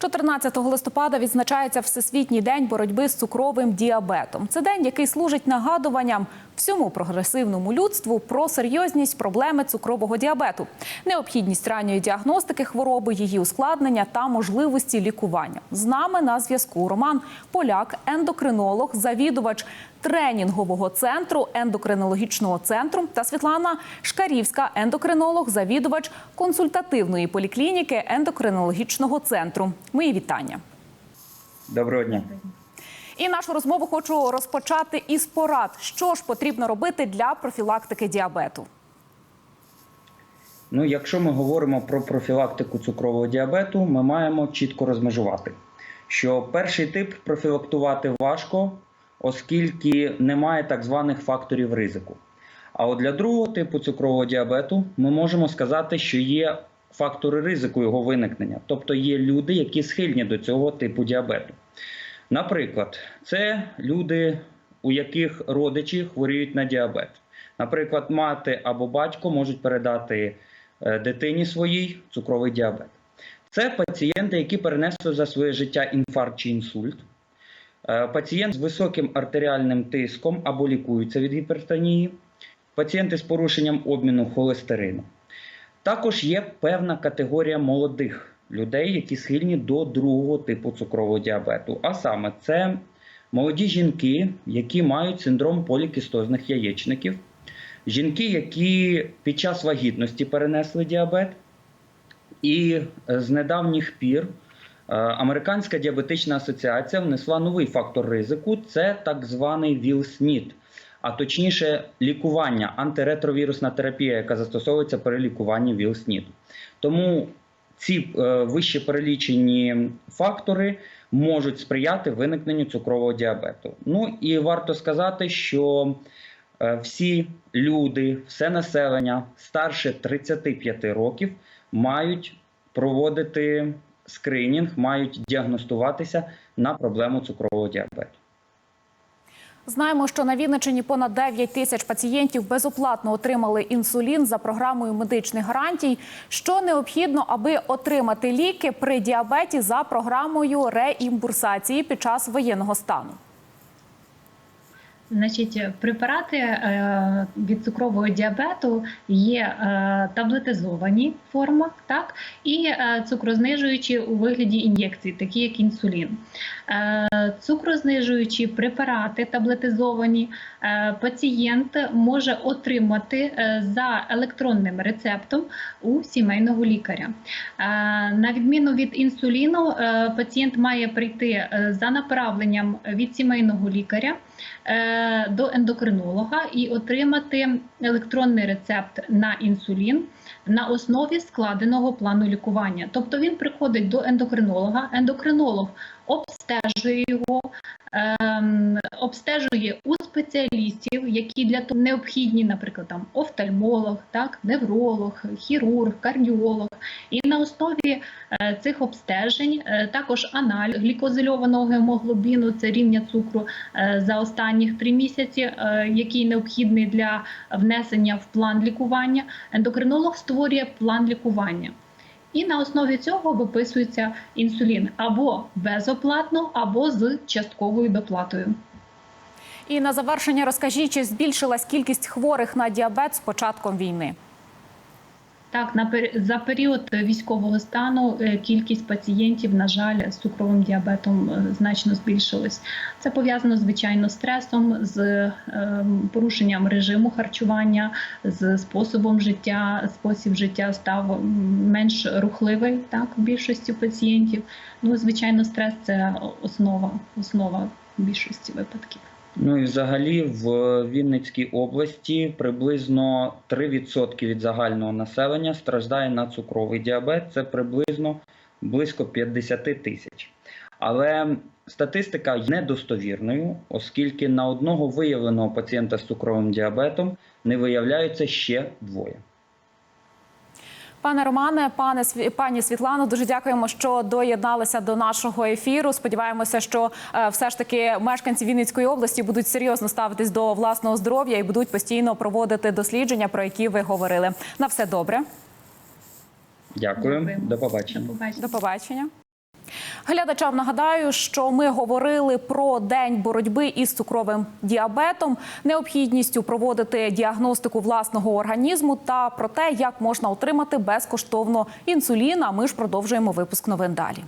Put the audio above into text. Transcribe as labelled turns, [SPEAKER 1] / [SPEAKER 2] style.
[SPEAKER 1] 14 листопада відзначається Всесвітній день боротьби з цукровим діабетом. Це день, який служить нагадуванням всьому прогресивному людству про серйозність проблеми цукрового діабету, необхідність ранньої діагностики хвороби, її ускладнення та можливості лікування. З нами на зв'язку Роман Поляк, ендокринолог, завідувач тренінгового центру ендокринологічного центру та Світлана Шкарівська, ендокринолог, завідувач консультативної поліклініки ендокринологічного центру. Мої вітання.
[SPEAKER 2] Доброго дня.
[SPEAKER 1] І нашу розмову хочу розпочати із порад, що ж потрібно робити для профілактики діабету.
[SPEAKER 2] Ну, якщо ми говоримо про профілактику цукрового діабету, ми маємо чітко розмежувати, що перший тип профілактувати важко, оскільки немає так званих факторів ризику. А от для другого типу цукрового діабету ми можемо сказати, що є фактори ризику його виникнення, тобто є люди, які схильні до цього типу діабету. Наприклад, це люди, у яких родичі хворіють на діабет. Наприклад, мати або батько можуть передати е, дитині своїй цукровий діабет. Це пацієнти, які перенесли за своє життя інфаркт чи інсульт. Е, Пацієнт з високим артеріальним тиском або лікується від гіпертонії, пацієнти з порушенням обміну холестерину. Також є певна категорія молодих людей, які схильні до другого типу цукрового діабету. А саме це молоді жінки, які мають синдром полікістозних яєчників, жінки, які під час вагітності перенесли діабет, і е, з недавніх пір е, Американська діабетична асоціація внесла новий фактор ризику. Це так званий ВІЛ-СНІД, а точніше лікування, антиретровірусна терапія, яка застосовується при лікуванні ВІЛ-СНІДу. Тому ці е, вище перелічені фактори можуть сприяти виникненню цукрового діабету. Ну і варто сказати, що е, всі люди, все населення старше 35 років мають проводити скринінг, мають діагностуватися на проблему цукрового діабету.
[SPEAKER 1] Знаємо, що на Вінничині понад 9 тисяч пацієнтів безоплатно отримали інсулін за програмою медичних гарантій. Що необхідно, аби отримати ліки при діабеті за програмою реімбурсації під час воєнного стану?
[SPEAKER 3] Значить, препарати е, від цукрового діабету є е, таблетизовані в формах, так і е, цукрознижуючі у вигляді ін'єкцій, такі як інсулін. Цукрознижуючі препарати таблетизовані пацієнт може отримати за електронним рецептом у сімейного лікаря. На відміну від інсуліну, пацієнт має прийти за направленням від сімейного лікаря до ендокринолога і отримати електронний рецепт на інсулін на основі складеного плану лікування. Тобто він приходить до ендокринолога, ендокринолог обстежує його, ем, обстежує у спеціалістів, які для того необхідні, наприклад, там офтальмолог, так, невролог, хірург, кардіолог. І на основі е, цих обстежень е, також аналіз глікозильованого гемоглобіну, це рівня цукру е, за останніх три місяці, який необхідний для внесення в план лікування. Ендокринолог створює план лікування. І на основі цього виписується інсулін або безоплатно, або з частковою доплатою.
[SPEAKER 1] І на завершення розкажіть, чи збільшилась кількість хворих на діабет з початком війни?
[SPEAKER 3] Так, на за період військового стану е, кількість пацієнтів, на жаль, з цукровим діабетом е, значно збільшилась. Це пов'язано звичайно з стресом, з ем, порушенням режиму харчування, з способом життя. Спосіб життя став менш рухливий так в більшості пацієнтів. Ну, звичайно, стрес це основа, основа більшості випадків.
[SPEAKER 2] Ну і взагалі в Вінницькій області приблизно 3% від загального населення страждає на цукровий діабет. Це приблизно близько 50 тисяч. Але статистика є недостовірною, оскільки на одного виявленого пацієнта з цукровим діабетом не виявляються ще двоє.
[SPEAKER 1] Пане Романе, пане пані Світлано, дуже дякуємо, що доєдналися до нашого ефіру. Сподіваємося, що е, все ж таки мешканці Вінницької області будуть серйозно ставитись до власного здоров'я і будуть постійно проводити дослідження, про які ви говорили. На все добре.
[SPEAKER 2] Дякую, Дякую.
[SPEAKER 3] До побачення.
[SPEAKER 1] До побачення. Глядачам нагадаю, що ми говорили про день боротьби із цукровим діабетом, необхідністю проводити діагностику власного організму та про те, як можна отримати безкоштовно інсулін. А ми ж продовжуємо випуск новин далі.